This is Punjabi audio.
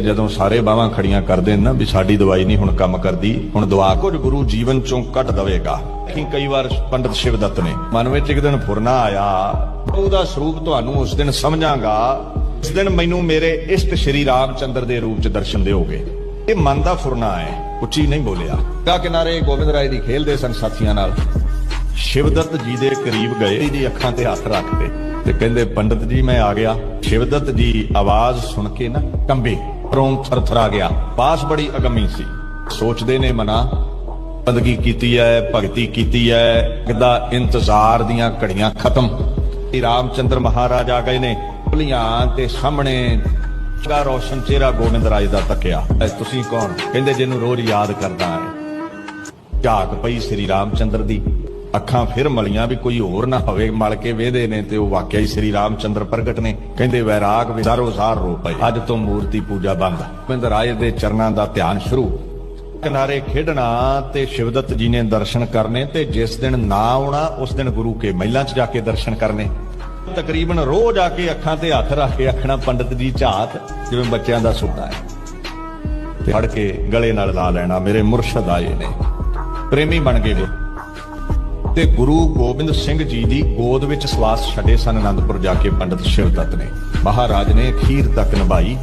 ਜਦੋਂ ਸਾਰੇ ਬਾਹਾਂ ਖੜੀਆਂ ਕਰਦੇ ਨੇ ਨਾ ਵੀ ਸਾਡੀ ਦਵਾਈ ਨਹੀਂ ਹੁਣ ਕੰਮ ਕਰਦੀ, ਹੁਣ ਦਵਾ ਕੁਝ ਗੁਰੂ ਜੀਵਨ ਚੋਂ ਕੱਢ ਦਵੇਗਾ। ਕਈ ਵਾਰ ਪੰਡਤ ਸ਼ਿਵਦੱਤ ਨੇ, ਮਨ ਵਿੱਚ ਇੱਕ ਦਿਨ ਫੁਰਨਾ ਆਇਆ ਉਹਦਾ ਸਰੂਪ ਤੁਹਾਨੂੰ ਉਸ ਦਿਨ ਸਮਝਾਂਗਾ। ਉਸ ਦਿਨ ਮੈਨੂੰ ਮੇਰੇ ਇਸ਼ਟ ਸ਼੍ਰੀ ਰਾਮਚੰਦਰ ਦੇ ਰੂਪ ਚ ਦਰਸ਼ਨ ਦਿਓਗੇ। ਇਹ ਮਨ ਦਾ ਫੁਰਨਾ ਹੈ, ਉੱਚੀ ਨਹੀਂ ਬੋਲਿਆ। ਕਾ ਕਿਨਾਰੇ ਗੋਬਿੰਦ ਰਾਏ ਦੀ ਖੇਲਦੇ ਸਨ ਸਾਥੀਆਂ ਨਾਲ। ਸ਼ਿਵਦੱਤ ਜੀ ਦੇ ਕਰੀਬ ਗਏ ਦੀ ਅੱਖਾਂ ਤੇ ਹੱਥ ਰੱਖਦੇ ਤੇ ਕਹਿੰਦੇ, ਪੰਡਤ ਜੀ ਮੈਂ ਆ ਗਿਆ। ਸ਼ਿਵਦੱਤ ਜੀ ਆਵਾਜ਼ ਸੁਣ ਕੇ ਨਾ ਕੰਬੇ। ਪਰੋਂ ਥਰਥਰਾ ਗਿਆ। ਪਾਸ ਬੜੀ ਅਗਮੀ ਸੀ। ਸੋਚਦੇ ਨੇ ਮਨਾ, ਬੰਦਗੀ ਕੀਤੀ ਹੈ ਭਗਤੀ ਕੀਤੀ ਹੈ ਕਿਦਾ ਇੰਤਜ਼ਾਰ ਦੀਆਂ ਘੜੀਆਂ ਖਤਮ। ਇਹ ਰਾਮਚੰਦਰ ਮਹਾਰਾਜ ਆ ਗਏ ਨੇ, ਭੁਲੀਆਂ ਤੇ ਸਾਹਮਣੇ। ਚਿਹਰਾ ਰੋਸ਼ਨ ਚਿਹਰਾ ਗੋਬਿੰਦ ਰਾਜ ਦਾ ਤੱਕਿਆ। ਐ ਤੁਸੀਂ ਕੌਣ? ਕਹਿੰਦੇ ਜਿਹਨੂੰ ਰੋਜ਼ ਯਾਦ ਕਰਦਾ ਹੈ ਝਾਕ ਪਈ ਸ੍ਰੀ ਰਾਮਚੰਦਰ ਦੀ। ਅੱਖਾਂ ਫਿਰ ਮਲੀਆਂ ਵੀ ਕੋਈ ਹੋਰ ਨਾ ਹੋਵੇ, ਮਲ ਕੇ ਵੇਦੇ ਨੇ ਤੇ ਉਹ ਵਾਕਿਆ ਹੀ ਸ੍ਰੀ ਰਾਮਚੰਦਰ ਪ੍ਰਗਟ ਨੇ। ਕਹਿੰਦੇ, ਵੈਰਾਗ ਵਿਦਾਰੋ ਸਾਰ ਰੋ ਪਏ। ਅੱਜ ਤੋਂ ਮੂਰਤੀ ਪੂਜਾ ਬੰਦ। ਗੋਬਿੰਦ ਰਾਏ ਦੇ ਚਰਨਾਂ ਦਾ ਧਿਆਨ ਸ਼ੁਰੂ। ਕਿਨਾਰੇ ਖੇਡਣਾ ਤੇ ਸ਼ਿਵਦੱਤ ਜੀ ਨੇ ਦਰਸ਼ਨ ਕਰਨੇ ਤੇ ਜਿਸ ਦਿਨ ਨਾ ਆਉਣਾ, ਉਸ ਦਿਨ ਗੁਰੂ ਕੇ ਮਹਿਲਾਂ 'ਚ ਜਾ ਕੇ ਦਰਸ਼ਨ ਕਰਨੇ। ਤਕਰੀਬਨ ਰੋਜ਼ ਆ ਕੇ ਅੱਖਾਂ ਤੇ ਹੱਥ ਰੱਖ ਕੇ ਆਖਣਾ, ਪੰਡਤ ਜੀ ਝਾਤ, ਜਿਵੇਂ ਬੱਚਿਆਂ ਦਾ ਸੁਪਨਾ ਹੈ। ਤੇ ਫੜ ਕੇ ਗਲੇ ਨਾਲ ਲਾ ਲੈਣਾ, ਮੇਰੇ ਮੁਰਸ਼ਦ ਆਏ ਨੇ। ਪ੍ਰੇਮੀ ਬਣ ਗਏ ਉਹ। ਤੇ ਗੁਰੂ ਗੋਬਿੰਦ ਸਿੰਘ ਜੀ ਦੀ ਗੋਦ ਵਿੱਚ ਸਵਾਸ ਛੱਡੇ ਸਨ ਅਨੰਦਪੁਰ ਜਾ ਕੇ ਪੰਡਤ ਸ਼ਿਵਦੱਤ ਨੇ। ਮਹਾਰਾਜ ਨੇ ਅਖੀਰ ਤੱਕ ਨਿਭਾਈ।